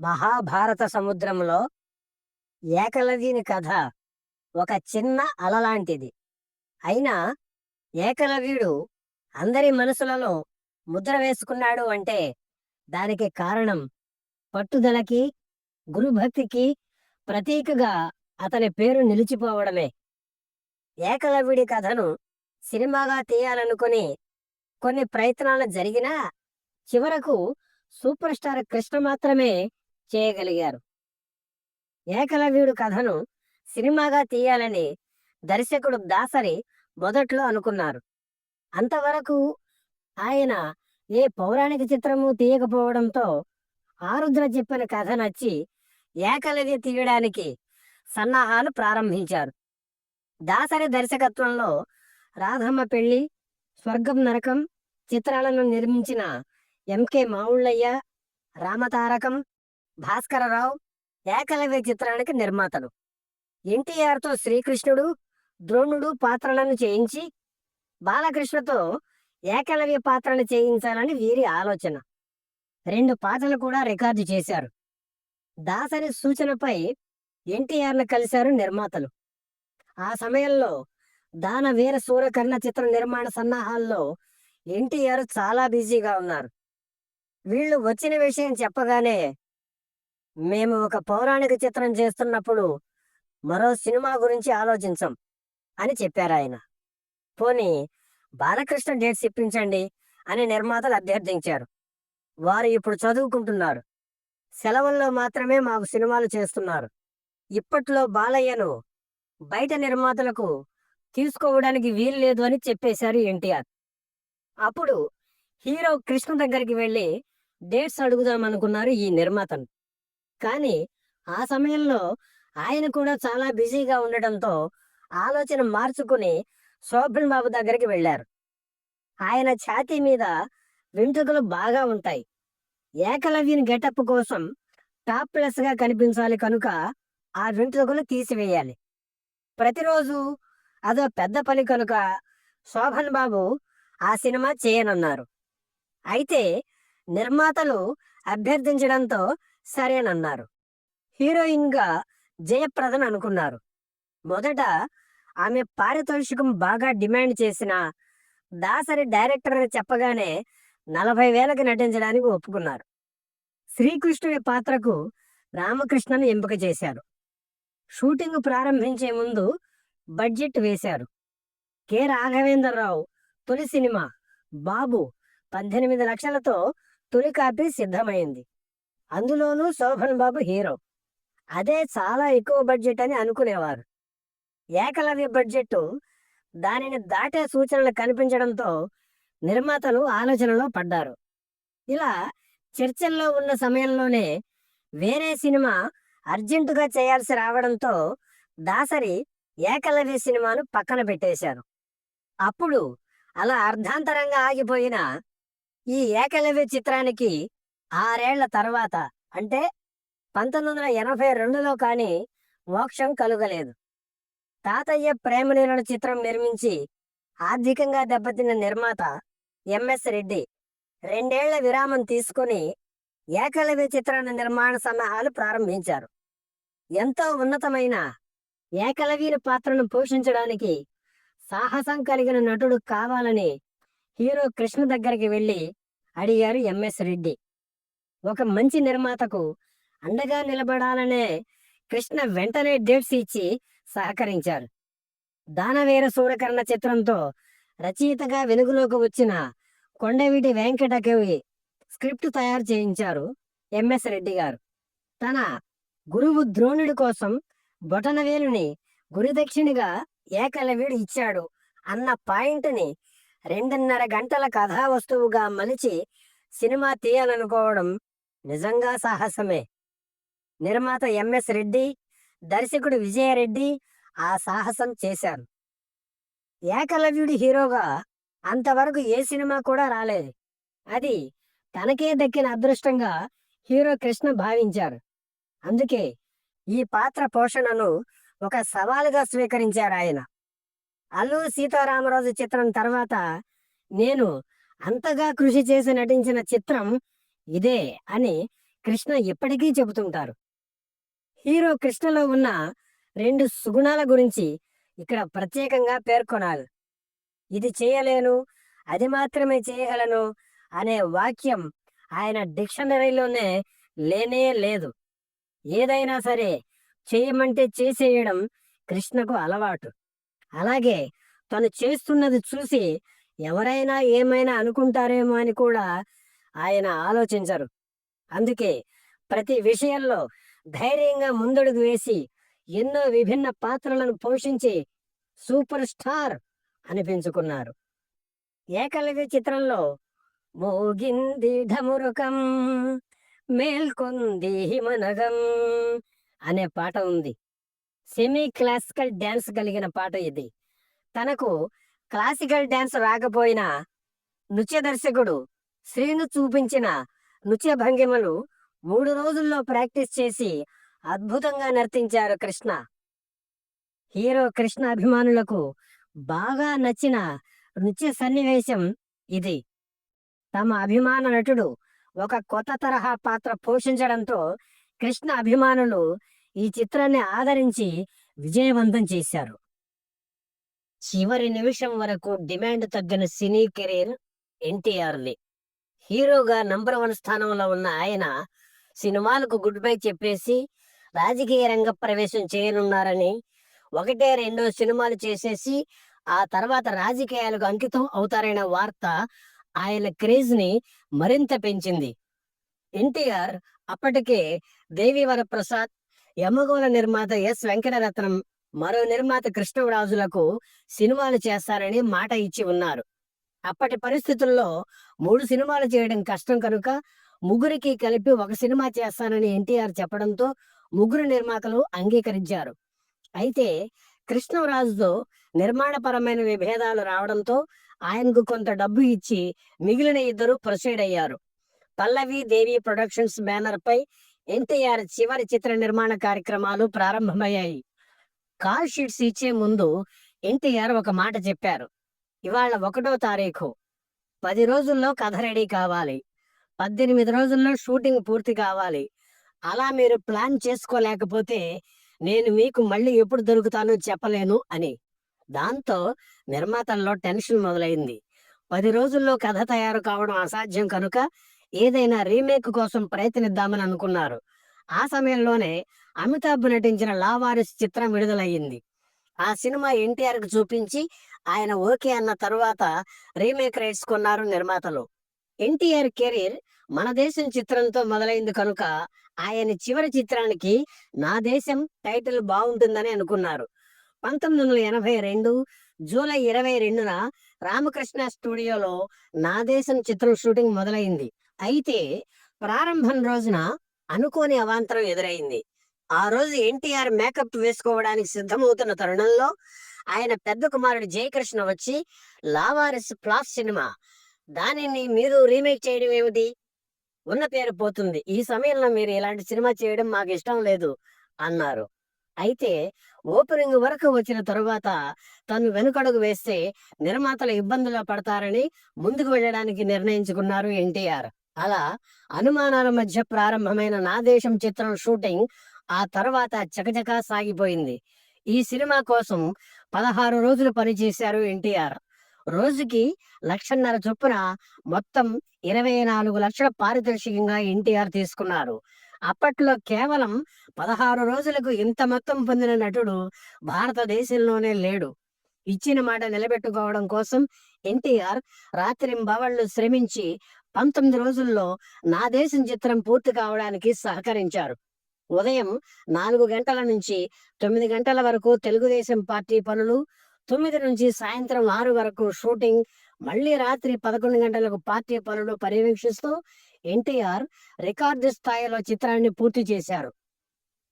మహాభారత సముద్రంలో ఏకలవ్యుని కథ ఒక చిన్న అలలాంటిది అయినా ఏకలవ్యుడు అందరి మనసులలో ముద్ర వేసుకున్నాడు అంటే దానికి కారణం పట్టుదలకి గురుభక్తికి ప్రతీకగా అతని పేరు నిలిచిపోవడమే. ఏకలవ్యుడి కథను సినిమాగా తీయాలనుకుని కొన్ని ప్రయత్నాలు జరిగినా చివరకు సూపర్ స్టార్ కృష్ణ మాత్రమే చేయగలిగారు. ఏకలవ్యుడు కథను సినిమాగా తీయాలని దర్శకుడు దాసరి మొదట్లో అనుకున్నారు. అంతవరకు ఆయన ఏ పౌరాణిక చిత్రము తీయకపోవడంతో ఆరుద్ర చెప్పిన కథ నచ్చి ఏకలవ్య తీయడానికి సన్నాహాలు ప్రారంభించారు. దాసరి దర్శకత్వంలో రాధమ్మ పెళ్ళి స్వర్గం నరకం చిత్రాలను నిర్మించిన ఎంకే మావుళ్ళయ్య రామతారకం భాస్కరరావు ఏకలవ్య చిత్రానికి నిర్మాతలు. ఎన్టీఆర్తో శ్రీకృష్ణుడు ద్రోణుడు పాత్రలను చేయించి బాలకృష్ణతో ఏకలవ్య పాత్రను చేయించాలని వీరి ఆలోచన. రెండు పాటలు కూడా రికార్డు చేశారు. దాసరి సూచనపై ఎన్టీఆర్ను కలిశారు నిర్మాతలు. ఆ సమయంలో దానవీర సూరకర్ణ చిత్ర నిర్మాణ సన్నాహాల్లో ఎన్టీఆర్ చాలా బిజీగా ఉన్నారు. వీళ్ళు వచ్చిన విషయం చెప్పగానే మేము ఒక పౌరాణిక చిత్రం చేస్తున్నప్పుడు మరో సినిమా గురించి ఆలోచించం అని చెప్పారు ఆయన. పోనీ బాలకృష్ణ డేట్స్ ఇప్పించండి అని నిర్మాతలు అభ్యర్థించారు. వారు ఇప్పుడు చదువుకుంటున్నారు. సెలవుల్లో మాత్రమే మాకు సినిమాలు చేస్తున్నారు. ఇప్పట్లో బాలయ్యను బయట నిర్మాతలకు తీసుకోవడానికి వీలు లేదు అని చెప్పేశారు ఎన్టీఆర్. అప్పుడు హీరో కృష్ణ దగ్గరికి వెళ్ళి డేట్స్ అడుగుదామనుకున్నారు ఈ నిర్మాతను. కానీ ఆ సమయంలో ఆయన కూడా చాలా బిజీగా ఉండటంతో ఆలోచన మార్చుకుని శోభన్ బాబు దగ్గరికి వెళ్ళారు. ఆయన ఛాతీ మీద వెంట్రుకలు బాగా ఉంటాయి. ఏకలవ్యుని గెటప్ కోసం టాప్ ప్లస్గా కనిపించాలి కనుక ఆ వెంట్రుకలు తీసివేయాలి. ప్రతిరోజు అదో పెద్ద పని కనుక శోభన్ బాబు ఆ సినిమా చేయనన్నారు. అయితే నిర్మాతలు అభ్యర్థించడంతో సరేనన్నారు. హీరోయిన్గా జయప్రదన్ అనుకున్నారు. మొదట ఆమె పారితోషికం బాగా డిమాండ్ చేసిన దాసరి డైరెక్టర్ అని చెప్పగానే నలభై వేలకు నటించడానికి ఒప్పుకున్నారు. శ్రీకృష్ణుడి పాత్రకు రామకృష్ణను ఎంపిక చేశారు. షూటింగ్ ప్రారంభించే ముందు బడ్జెట్ వేశారు. కె. రాఘవేంద్రరావు తొలి సినిమా బాబు పద్దెనిమిది లక్షలతో తొలి కాపీ సిద్ధమైంది. అందులోనూ శోభన్ బాబు హీరో. అదే చాలా ఎక్కువ బడ్జెట్ అని అనుకునేవారు. ఏకలవ్య బడ్జెట్ దానిని దాటే సూచనలు కనిపించడంతో నిర్మాతలు ఆలోచనలో పడ్డారు. ఇలా చర్చల్లో ఉన్న సమయంలోనే వేరే సినిమా అర్జెంటుగా చేయాల్సి రావడంతో దాసరి ఏకలవ్య సినిమాను పక్కన పెట్టేశారు. అప్పుడు అలా అర్ధాంతరంగా ఆగిపోయిన ఈ ఏకలవ్య చిత్రానికి ఆరేళ్ళ తర్వాత. అంటే పంతొమ్మిది వందల ఎనభై రెండులో కానీ మోక్షం కలుగలేదు. తాతయ్య ప్రేమలీలన చిత్రం నిర్మించి ఆర్థికంగా దెబ్బతిన్న నిర్మాత ఎంఎస్ రెడ్డి రెండేళ్ళ విరామం తీసుకుని ఏకలవ్య చిత్రాల నిర్మాణ సన్నాహాలు ప్రారంభించారు. ఎంతో ఉన్నతమైన ఏకలవ్యుని పాత్రను పోషించడానికి సాహసం కలిగిన నటుడు కావాలని హీరో కృష్ణ దగ్గరికి వెళ్ళి అడిగారు ఎంఎస్ రెడ్డి. ఒక మంచి నిర్మాతకు అండగా నిలబడాలనే కృష్ణ వెంటనే డేట్స్ ఇచ్చి సహకరించారు. దానవీర సూరకర్ణ చిత్రంతో రచయితగా వెలుగులోకి వచ్చిన కొండవీటి వెంకటకవి స్క్రిప్ట్ తయారు చేయించారు ఎంఎస్ రెడ్డి గారు. తన గురువు ద్రోణుడి కోసం బొటనవేలుని గురుదక్షిణిగా ఏకలవ్యుడు ఇచ్చాడు అన్న పాయింట్ని రెండున్నర గంటల కథా వస్తువుగా మలిచి సినిమా తీయాలనుకోవడం నిజంగా సాహసమే. నిర్మాత ఎంఎస్ రెడ్డి దర్శకుడు విజయరెడ్డి ఆ సాహసం చేశారు. ఏకలవ్యుడి హీరోగా అంతవరకు ఏ సినిమా కూడా రాలేదు. అది తనకే దక్కిన అదృష్టంగా హీరో కృష్ణ భావించారు. అందుకే ఈ పాత్ర పోషణను ఒక సవాలుగా స్వీకరించారు ఆయన. అల్లు సీతారామరాజు చిత్రం తర్వాత నేను అంతగా కృషి చేసి నటించిన చిత్రం ఇదే అని కృష్ణ ఎప్పటికీ చెబుతుంటారు. హీరో కృష్ణలో ఉన్న రెండు సుగుణాల గురించి ఇక్కడ ప్రత్యేకంగా పేర్కొనాలి. ఇది చేయలేను అది మాత్రమే చేయగలను అనే వాక్యం ఆయన డిక్షనరీలోనే లేనే లేదు. ఏదైనా సరే చేయమంటే చేసేయడం కృష్ణకు అలవాటు. అలాగే తను చేస్తున్నది చూసి ఎవరైనా ఏమైనా అనుకుంటారేమో అని కూడా ఆయన ఆలోచించరు. అందుకే ప్రతి విషయంలో ధైర్యంగా ముందడుగు వేసి ఎన్నో విభిన్న పాత్రలను పోషించి సూపర్ స్టార్ అనిపించుకున్నారు. ఏకలవ్య చిత్రంలో మోగింది ఢమురుకం మేల్కొంది హిమనగం అనే పాట ఉంది. సెమీ క్లాసికల్ డ్యాన్స్ కలిగిన పాట ఇది. తనకు క్లాసికల్ డ్యాన్స్ రాకపోయినా నృత్య దర్శకుడు శ్రీను చూపించిన నృత్య భంగిమలు మూడు రోజుల్లో ప్రాక్టీస్ చేసి అద్భుతంగా నర్తించారు కృష్ణ. హీరో కృష్ణ అభిమానులకు బాగా నచ్చిన నృత్య సన్నివేశం ఇది. తమ అభిమాన నటుడు ఒక కొత్త తరహా పాత్ర పోషించడంతో కృష్ణ అభిమానులు ఈ చిత్రాన్ని ఆదరించి విజయవంతం చేశారు. చివరి నిమిషం వరకు డిమాండ్ తగ్గిన సినీ కెరీర్ ఎన్టీఆర్ది. హీరోగా నంబర్ వన్ స్థానంలో ఉన్న ఆయన సినిమాలకు గుడ్ బై చెప్పేసి రాజకీయ రంగ ప్రవేశం చేయనున్నారని ఒకటే రెండో సినిమాలు చేసేసి ఆ తర్వాత రాజకీయాలకు అంకితం అవుతారనే వార్త ఆయన క్రేజ్ని మరింత పెంచింది. ఎన్టీఆర్ అప్పటికే దేవివర ప్రసాద్ యమగోళ నిర్మాత ఎస్ వెంకటరత్నం మరో నిర్మాత కృష్ణరాజులకు సినిమాలు చేస్తారని మాట ఇచ్చి ఉన్నారు. అప్పటి పరిస్థితుల్లో మూడు సినిమాలు చేయడం కష్టం కనుక ముగ్గురికి కలిపి ఒక సినిమా చేస్తానని ఎన్టీఆర్ చెప్పడంతో ముగ్గురు నిర్మాతలు అంగీకరించారు. అయితే కృష్ణరాజుతో నిర్మాణపరమైన విభేదాలు రావడంతో ఆయనకు కొంత డబ్బు ఇచ్చి మిగిలిన ఇద్దరు ప్రొసీడ్ అయ్యారు. పల్లవి దేవి ప్రొడక్షన్స్ బ్యానర్ పై ఎన్టీఆర్ చివరి చిత్ర నిర్మాణ కార్యక్రమాలు ప్రారంభమయ్యాయి. కాల్ షీట్స్ ఇచ్చే ముందు ఎన్టీఆర్ ఒక మాట చెప్పారు. ఇవాళ ఒకటో తారీఖు. పది రోజుల్లో కథ రెడీ కావాలి. పద్దెనిమిది రోజుల్లో షూటింగ్ పూర్తి కావాలి. అలా మీరు ప్లాన్ చేసుకోలేకపోతే నేను మీకు మళ్ళీ ఎప్పుడు దొరుకుతానో చెప్పలేను అని. దాంతో నిర్మాతల్లో టెన్షన్ మొదలైంది. పది రోజుల్లో కథ తయారు కావడం అసాధ్యం కనుక ఏదైనా రీమేక్ కోసం ప్రయత్నిద్దామని అనుకున్నారు. ఆ సమయంలోనే అమితాబ్ నటించిన లావారిస్ చిత్రం విడుదలయ్యింది. ఆ సినిమా ఎన్టీఆర్కి చూపించి ఆయన ఓకే అన్న తరువాత రీమేక్ రైట్స్ కొన్నారు నిర్మాతలు. ఎన్టీఆర్ కెరీర్ మన దేశం చిత్రంతో మొదలైంది కనుక ఆయన చివరి చిత్రానికి నా దేశం టైటిల్ బాగుంటుందని అనుకున్నారు. పంతొమ్మిది వందల ఎనభై రెండు జూలై ఇరవై రెండున రామకృష్ణ స్టూడియోలో నా దేశం చిత్రం షూటింగ్ మొదలైంది. అయితే ప్రారంభం రోజున అనుకోని అవాంతరం ఎదురైంది. ఆ రోజు ఎన్టీఆర్ మేకప్ వేసుకోవడానికి సిద్ధమవుతున్న తరుణంలో ఆయన పెద్ద కుమారుడు జయకృష్ణ వచ్చి లావారిస్ ప్లాస్ సినిమా. దానిని మీరు రీమేక్ చేయడం ఏమిటి? ఉన్న పేరు పోతుంది. ఈ సమయంలో మీరు ఇలాంటి సినిమా చేయడం మాకు ఇష్టం లేదు అన్నారు. అయితే ఓపెనింగ్ వరకు వచ్చిన తరువాత తను వెనుకడుగు వేస్తే నిర్మాతలు ఇబ్బందులు పడతారని ముందుకు వెళ్ళడానికి నిర్ణయించుకున్నారు ఎన్టీఆర్. అలా అనుమానాల మధ్య ప్రారంభమైన నా దేశం చిత్రం షూటింగ్ ఆ తర్వాత చకచకా సాగిపోయింది. ఈ సినిమా కోసం పదహారు రోజులు పనిచేశారు ఎన్టీఆర్. రోజుకి లక్షన్నర చొప్పున మొత్తం ఇరవై నాలుగు లక్షల పారితోషికంగా ఎన్టీఆర్ తీసుకున్నారు. అప్పట్లో కేవలం పదహారు రోజులకు ఇంత మొత్తం పొందిన నటుడు భారతదేశంలోనే లేడు. ఇచ్చిన మాట నిలబెట్టుకోవడం కోసం ఎన్టీఆర్ రాత్రింబవళ్ళు శ్రమించి పంతొమ్మిది రోజుల్లో నా దేశం చిత్రం పూర్తి కావడానికి సహకరించారు. ఉదయం నాలుగు గంటల నుంచి తొమ్మిది గంటల వరకు తెలుగుదేశం పార్టీ పనులు తొమ్మిది నుంచి సాయంత్రం ఆరు వరకు షూటింగ్ మళ్ళీ రాత్రి పదకొండు గంటలకు పార్టీ పనులు పర్యవేక్షిస్తూ ఎన్టీఆర్ రికార్డు స్థాయిలో చిత్రాన్ని పూర్తి చేశారు.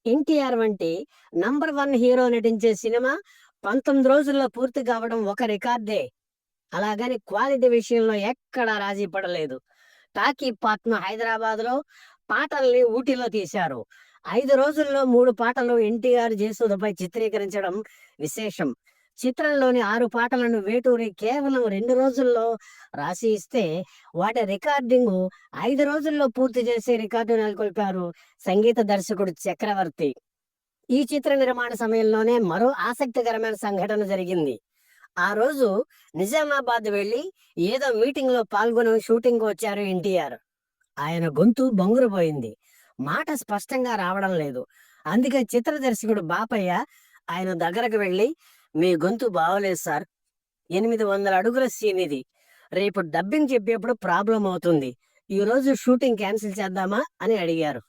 ఎన్టీఆర్ వంటి నంబర్ వన్ హీరో నటించే సినిమా పంతొమ్మిది రోజుల్లో పూర్తి కావడం ఒక రికార్డే. అలాగని క్వాలిటీ విషయంలో ఎక్కడా రాజీ పడలేదు. టాకీ పాత్మ హైదరాబాద్లో పాటల్ని ఊటీలో తీశారు. ఐదు రోజుల్లో మూడు పాటలు ఎన్టీఆర్ జయసుధపై చిత్రీకరించడం విశేషం. చిత్రంలోని ఆరు పాటలను వేటూరి కేవలం రెండు రోజుల్లో రాసి ఇస్తే వాటి రికార్డింగ్ ఐదు రోజుల్లో పూర్తి చేసే రికార్డు నెలకొల్పారు సంగీత దర్శకుడు చక్రవర్తి. ఈ చిత్ర నిర్మాణ సమయంలోనే మరో ఆసక్తికరమైన సంఘటన జరిగింది. ఆ రోజు నిజామాబాద్ వెళ్ళి ఏదో మీటింగ్లో పాల్గొని షూటింగ్ వచ్చారు ఎన్టీఆర్. ఆయన గొంతు బొంగురుపోయింది. మాట స్పష్టంగా రావడం లేదు. అందుకే చిత్ర దర్శకుడు బాపయ్య ఆయన దగ్గరకు వెళ్ళి మీ గొంతు బాగోలేదు సార్. ఎనిమిది వందల అడుగుల సీన్ ఇది. రేపు డబ్బింగ్ చెప్పేప్పుడు ప్రాబ్లం అవుతుంది. ఈ రోజు షూటింగ్ క్యాన్సిల్ చేద్దామా? అని అడిగారు.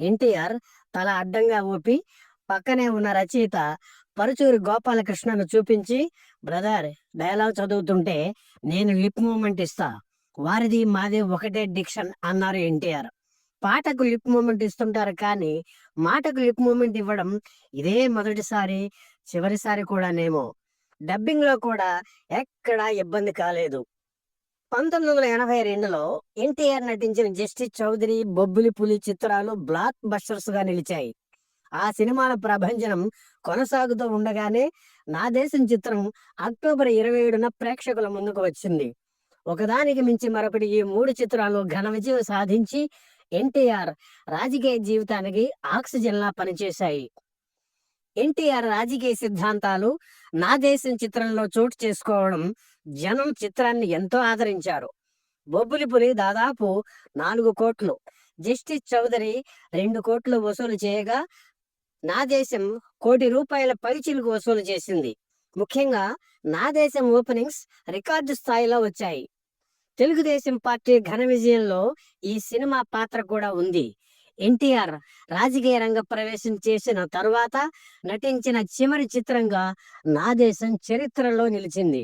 ఎన్టీఆర్ తల అడ్డంగా ఊపి పక్కనే ఉన్న రచయిత పరుచూరి గోపాలకృష్ణను చూపించి బ్రదర్ డైలాగ్ చదువుతుంటే నేను లిప్ మూమెంట్ ఇస్తా. వారిది మాది ఒకటే డిక్షన్ అన్నారు ఎన్టీఆర్. పాటకు లిప్ మూమెంట్ ఇస్తుంటారు కానీ మాటకు లిప్ మూమెంట్ ఇవ్వడం ఇదే మొదటిసారి చివరిసారి కూడానేమో. డబ్బింగ్లో కూడా ఎక్కడా ఇబ్బంది కాలేదు. పంతొమ్మిది వందల ఎనభై రెండులో ఎన్టీఆర్ నటించిన జస్టిస్ చౌదరి బొబ్బిలి పులి చిత్రాలు బ్లాక్ బస్టర్స్గా నిలిచాయి. ఆ సినిమాల ప్రభంజనం కొనసాగుతూ ఉండగానే నా దేశం చిత్రం అక్టోబర్ ఇరవై ఏడున ప్రేక్షకుల ముందుకు వచ్చింది. ఒకదానికి మించి మరొకటి ఈ మూడు చిత్రాలు ఘన విజయం సాధించి ఎన్టీఆర్ రాజకీయ జీవితానికి ఆక్సిజన్ లా పనిచేశాయి. ఎన్టీఆర్ రాజకీయ సిద్ధాంతాలు నా దేశం చిత్రంలో చోటు చేసుకోవడం జనం చిత్రాన్ని ఎంతో ఆదరించారు. బొబ్బులి పులి దాదాపు నాలుగు కోట్లు జస్టిస్ చౌదరి రెండు కోట్లు వసూలు చేయగా నా దేశం కోటి రూపాయల పైచిలుకు వసూలు చేసింది. ముఖ్యంగా నా దేశం ఓపెనింగ్స్ రికార్డు స్థాయిలో వచ్చాయి. తెలుగుదేశం పార్టీ ఘన విజయంలో ఈ సినిమా పాత్ర కూడా ఉంది. ఎన్టీఆర్ రాజకీయ రంగ ప్రవేశం చేసిన తరువాత నటించిన చివరి చిత్రంగా నా దేశం చరిత్రలో నిలిచింది.